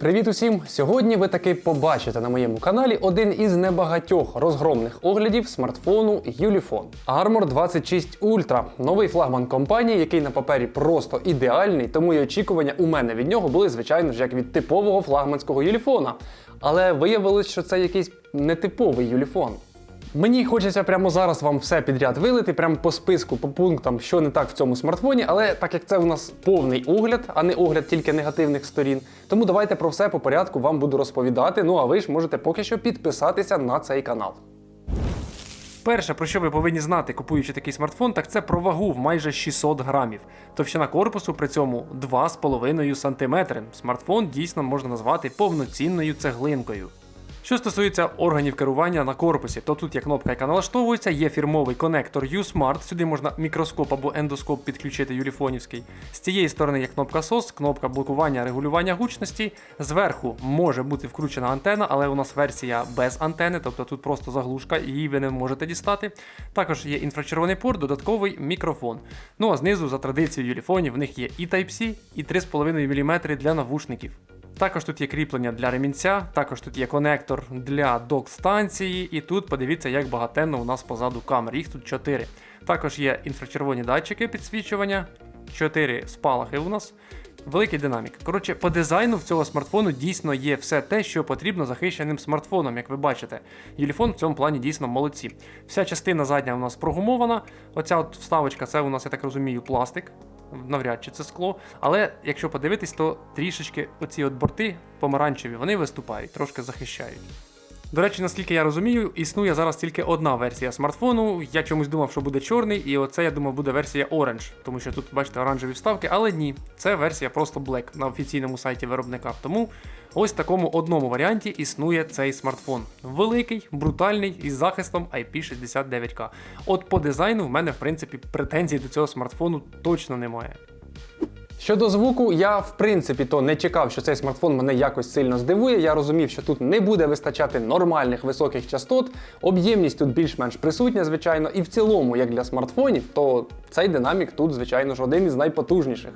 Привіт усім! Сьогодні ви таки побачите на моєму каналі один із небагатьох розгромних оглядів смартфону Ulefone. Armor 26 Ultra – новий флагман компанії, який на папері просто ідеальний, тому і очікування у мене від нього були, звичайно ж, як від типового флагманського Юліфона. Але виявилось, що це якийсь нетиповий Ulefone. Мені хочеться прямо зараз вам все підряд вилити, прямо по списку, по пунктам, що не так в цьому смартфоні, але так як це у нас повний огляд, а не огляд тільки негативних сторін, тому давайте про все по порядку вам буду розповідати. Ну а ви ж можете поки що підписатися на цей канал. Перше, про що ви повинні знати, купуючи такий смартфон, так це про вагу в майже 600 грамів. Товщина корпусу при цьому 2,5 см. Смартфон дійсно можна назвати повноцінною цеглинкою. Що стосується органів керування на корпусі, то тут є кнопка, яка налаштовується, є фірмовий конектор U-Smart, сюди можна мікроскоп або ендоскоп підключити юліфонівський. З цієї сторони є кнопка SOS, кнопка блокування регулювання гучності. Зверху може бути вкручена антена, але у нас версія без антени, тобто тут просто заглушка, її ви не можете дістати. Також є інфрачервоний порт, додатковий мікрофон. Ну а знизу, за традицією юліфонів, в них є і Type-C, і 3,5 мм для навушників. Також тут є кріплення для ремінця, також тут є конектор для док-станції, і тут подивіться, як багатенно у нас позаду камер. Їх тут 4. Також є інфрачервоні датчики підсвічування, 4 спалахи у нас. Великий динамік. Коротше, по дизайну в цього смартфону дійсно є все те, що потрібно захищеним смартфоном, як ви бачите. Юліфон в цьому плані дійсно молодці. Вся частина задня у нас прогумована. Оця от вставочка, це у нас, я так розумію, пластик навряд чи це скло. Але якщо подивитись, то трішечки оці от борти помаранчеві, вони виступають, трошки захищають. До речі, наскільки я розумію, існує зараз тільки одна версія смартфону. Я чомусь думав, що буде чорний, і оце я думав буде версія Orange, тому що тут, бачите, оранжеві вставки, але ні, це версія просто Black на офіційному сайті виробника. Тому ось в такому одному варіанті існує цей смартфон. Великий, брутальний із захистом IP69K. От по дизайну в мене, в принципі, претензій до цього смартфону точно немає. Щодо звуку, я в принципі то не чекав, що цей смартфон мене якось сильно здивує. Я розумів, що тут не буде вистачати нормальних високих частот, об'ємність тут більш-менш присутня, звичайно, і в цілому, як для смартфонів, то цей динамік тут, звичайно ж, один із найпотужніших.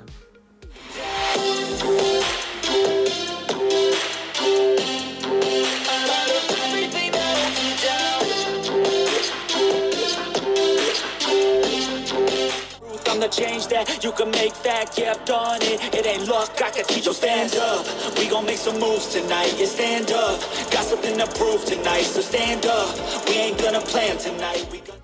Change that you can make that. Yeah, I've done it. It ain't luck. I can teach you stand up. We gon' make some moves tonight. Yeah, stand up. Got something to prove tonight. So stand up. We ain't gonna plan tonight. We gonna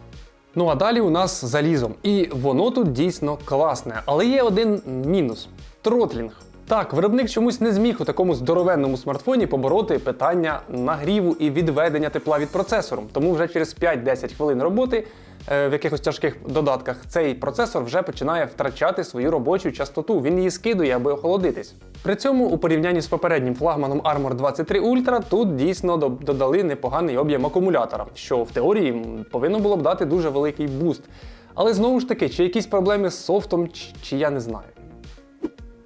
Ну а далі у нас залізом. І воно тут дійсно класне. Але є один мінус тротлінг. Так, виробник чомусь не зміг у такому здоровенному смартфоні побороти питання нагріву і відведення тепла від процесору. Тому вже через 5-10 хвилин роботи е, в якихось тяжких додатках цей процесор вже починає втрачати свою робочу частоту. Він її скидує, аби охолодитись. При цьому, у порівнянні з попереднім флагманом Armor 23 Ultra, тут дійсно додали непоганий об'єм акумулятора, що в теорії повинно було б дати дуже великий буст. Але знову ж таки, чи якісь проблеми з софтом, чи, чи я не знаю.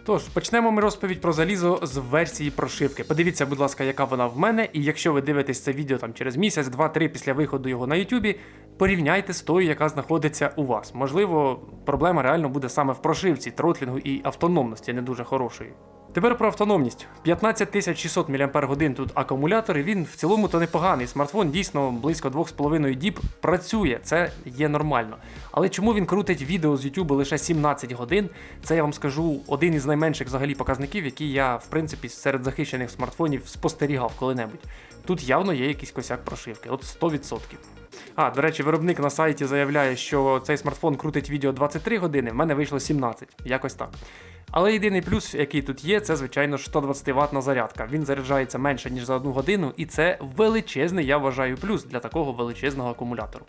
Тож, почнемо ми розповідь про залізо з версії прошивки. Подивіться, будь ласка, яка вона в мене, і якщо ви дивитесь це відео там через місяць, два-три після виходу його на Ютубі, порівняйте з тою, яка знаходиться у вас. Можливо, проблема реально буде саме в прошивці, тротлінгу і автономності не дуже хорошої. Тепер про автономність. 15600 мАч тут акумулятор, і він в цілому то непоганий. Смартфон дійсно близько 2,5 діб працює, це є нормально. Але чому він крутить відео з YouTube лише 17 годин? Це я вам скажу один із найменших взагалі показників, які я, в принципі, серед захищених смартфонів спостерігав коли-небудь. Тут явно є якийсь косяк прошивки, от 100%. А, до речі, виробник на сайті заявляє, що цей смартфон крутить відео 23 години, в мене вийшло 17, якось так. Але єдиний плюс, який тут є, це, звичайно 120 ватна зарядка. Він заряджається менше, ніж за одну годину, і це величезний, я вважаю, плюс для такого величезного акумулятору.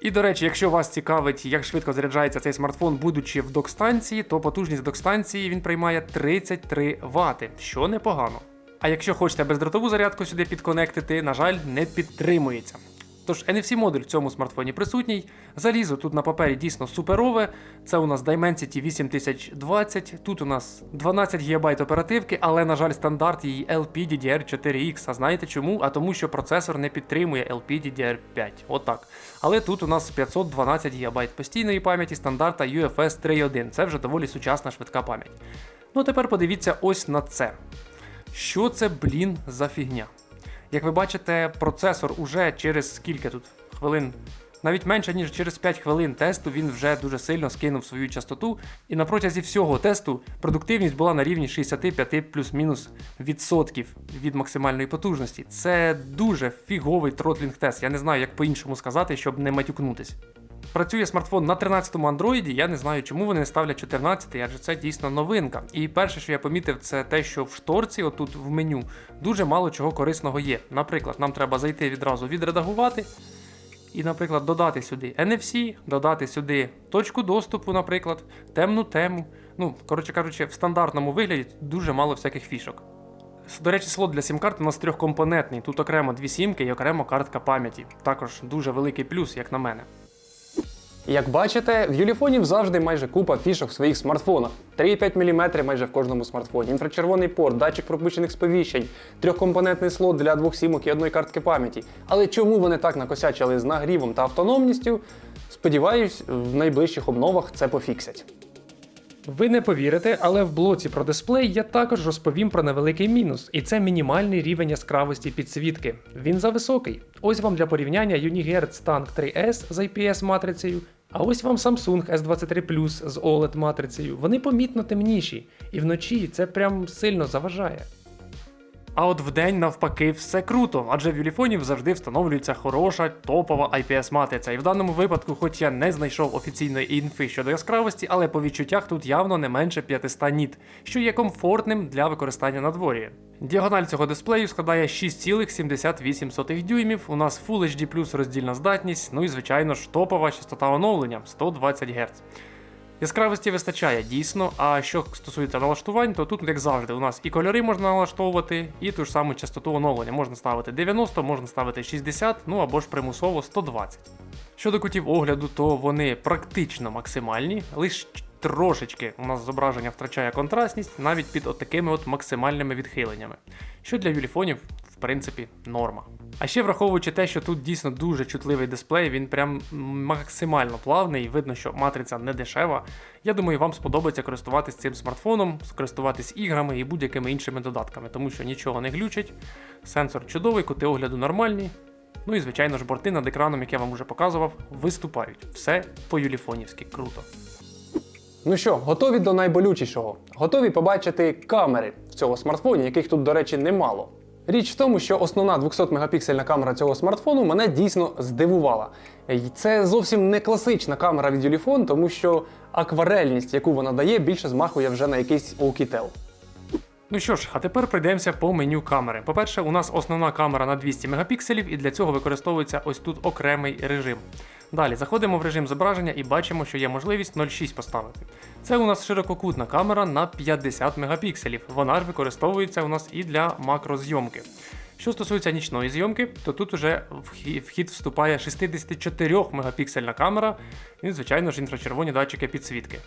І до речі, якщо вас цікавить, як швидко заряджається цей смартфон, будучи в док-станції, то потужність док-станції він приймає 33 Вт, що непогано. А якщо хочете бездротову зарядку сюди підконектити, на жаль, не підтримується. Тож NFC-модуль в цьому смартфоні присутній. Залізо тут на папері дійсно суперове. Це у нас Dimensity 8020. Тут у нас 12 ГБ оперативки, але, на жаль, стандарт її LPDDR4X. А знаєте чому? А тому, що процесор не підтримує LPDDR5. Отак. Але тут у нас 512 ГБ постійної пам'яті стандарта UFS 3.1. Це вже доволі сучасна швидка пам'ять. Ну, тепер подивіться ось на це. Що це, блін, за фігня? Як ви бачите, процесор уже через скільки тут хвилин, навіть менше ніж через 5 хвилин тесту він вже дуже сильно скинув свою частоту, і на протязі всього тесту продуктивність була на рівні 65 плюс-мінус відсотків від максимальної потужності. Це дуже фіговий тротлінг тест. Я не знаю, як по-іншому сказати, щоб не матюкнутись. Працює смартфон на 13-му андроїді. Я не знаю, чому вони не ставлять 14-й, адже це дійсно новинка. І перше, що я помітив, це те, що в шторці, отут в меню, дуже мало чого корисного є. Наприклад, нам треба зайти відразу відредагувати. І, наприклад, додати сюди NFC, додати сюди точку доступу, наприклад, темну тему. Ну, коротше кажучи, в стандартному вигляді дуже мало всяких фішок. До речі, слот для сім-карт у нас трьохкомпонентний. Тут окремо дві сімки і окремо картка пам'яті. Також дуже великий плюс, як на мене. Як бачите, в юліфонів завжди майже купа фішок в своїх смартфонах. 3,5 мм майже в кожному смартфоні, інфрачервоний порт, датчик пропущених сповіщень, трьохкомпонентний слот для двох сімок і одної картки пам'яті. Але чому вони так накосячили з нагрівом та автономністю? Сподіваюсь, в найближчих обновах це пофіксять. Ви не повірите, але в блоці про дисплей я також розповім про невеликий мінус, і це мінімальний рівень яскравості підсвітки. Він зависокий. Ось вам для порівняння Unihertz Tank 3S з IPS матрицею, а ось вам Samsung S23 Plus з OLED матрицею. Вони помітно темніші, і вночі це прям сильно заважає. А от вдень навпаки все круто, адже в юліфонів завжди встановлюється хороша топова IPS матриця. І в даному випадку, хоч я не знайшов офіційної інфи щодо яскравості, але по відчуттях тут явно не менше 500 ніт, що є комфортним для використання на дворі. Діагональ цього дисплею складає 6,78 дюймів. У нас Full HD роздільна здатність, ну і звичайно ж топова частота оновлення 120 Гц. Яскравості вистачає дійсно. А що стосується налаштувань, то тут, як завжди, у нас і кольори можна налаштовувати, і ту ж саму частоту оновлення. Можна ставити 90, можна ставити 60, ну або ж примусово 120. Щодо кутів огляду, то вони практично максимальні, лише трошечки у нас зображення втрачає контрастність навіть під отакими от максимальними відхиленнями, що для юліфонів, в принципі, норма. А ще враховуючи те, що тут дійсно дуже чутливий дисплей, він прям максимально плавний, видно, що матриця не дешева. Я думаю, вам сподобається користуватись цим смартфоном, користуватись іграми і будь-якими іншими додатками, тому що нічого не глючить, сенсор чудовий, кути огляду нормальні. Ну і звичайно ж борти над екраном, як я вам вже показував, виступають. Все по-юліфонівськи круто. Ну що, готові до найболючішого? Готові побачити камери в цього смартфоні, яких тут, до речі, немало. Річ в тому, що основна 200-мегапіксельна камера цього смартфону мене дійсно здивувала. Це зовсім не класична камера від Ulefone, тому що акварельність, яку вона дає, більше змахує вже на якийсь Oukitel. Ну що ж, а тепер пройдемося по меню камери. По-перше, у нас основна камера на 200 мегапікселів, і для цього використовується ось тут окремий режим. Далі заходимо в режим зображення і бачимо, що є можливість 0,6 поставити. Це у нас ширококутна камера на 50 мегапікселів. Вона ж використовується у нас і для макрозйомки. Що стосується нічної зйомки, то тут уже в хід вступає 64 мегапіксельна камера і, звичайно ж, інфрачервоні датчики підсвітки.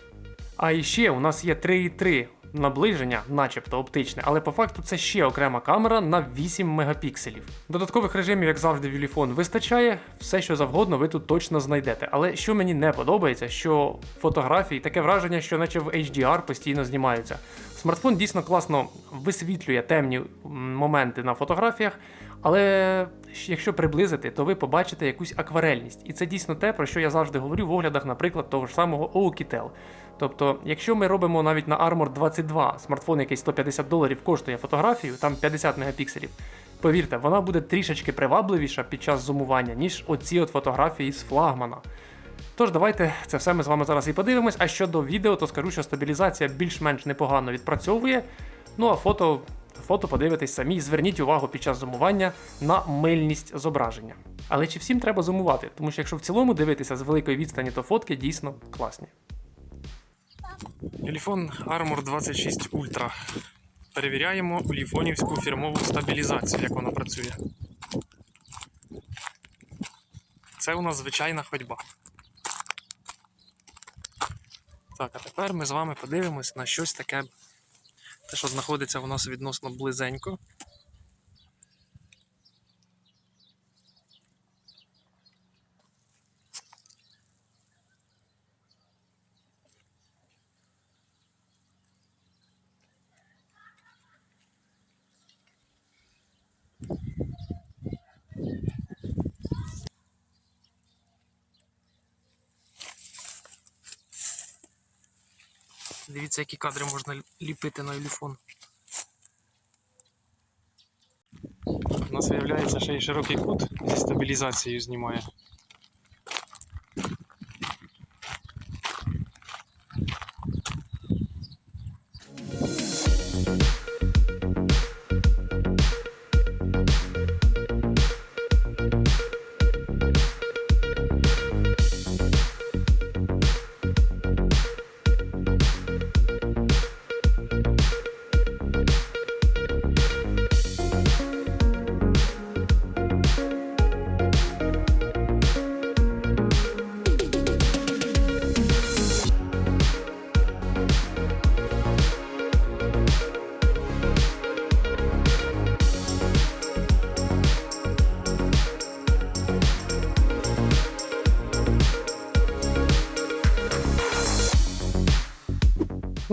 А іще у нас є 3,3 наближення, начебто оптичне, але по факту це ще окрема камера на 8 мегапікселів. Додаткових режимів, як завжди, в Ulefone вистачає, все що завгодно ви тут точно знайдете. Але що мені не подобається, що фотографії таке враження, що наче в HDR постійно знімаються. Смартфон дійсно класно висвітлює темні моменти на фотографіях. Але якщо приблизити, то ви побачите якусь акварельність. І це дійсно те, про що я завжди говорю в оглядах, наприклад, того ж самого Oukitel. Тобто, якщо ми робимо навіть на Armor 22 смартфон, який 150 доларів коштує фотографію, там 50 мегапікселів, повірте, вона буде трішечки привабливіша під час зумування, ніж оці от фотографії з флагмана. Тож, давайте це все ми з вами зараз і подивимось. А щодо відео, то скажу, що стабілізація більш-менш непогано відпрацьовує. Ну а фото Фото подивитесь самі зверніть увагу під час зумування на мильність зображення. Але чи всім треба зумувати? Тому що якщо в цілому дивитися з великої відстані, то фотки дійсно класні. Телефон Armor 26 Ultra. Перевіряємо ліфонівську фірмову стабілізацію, як вона працює. Це у нас звичайна ходьба. Так, а тепер ми з вами подивимось на щось таке те, що знаходиться у нас відносно близенько. Дивіться, які кадри можна ліпити на телефон. У нас виявляється ще й широкий кут зі стабілізацією знімає.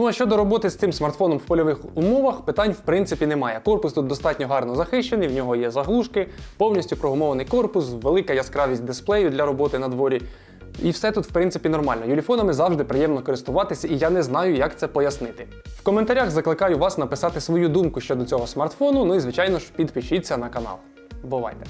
Ну а щодо роботи з цим смартфоном в польових умовах, питань в принципі немає. Корпус тут достатньо гарно захищений, в нього є заглушки, повністю прогумований корпус, велика яскравість дисплею для роботи на дворі. І все тут, в принципі, нормально. Юліфонами завжди приємно користуватися, і я не знаю, як це пояснити. В коментарях закликаю вас написати свою думку щодо цього смартфону. Ну і звичайно ж підпишіться на канал. Бувайте!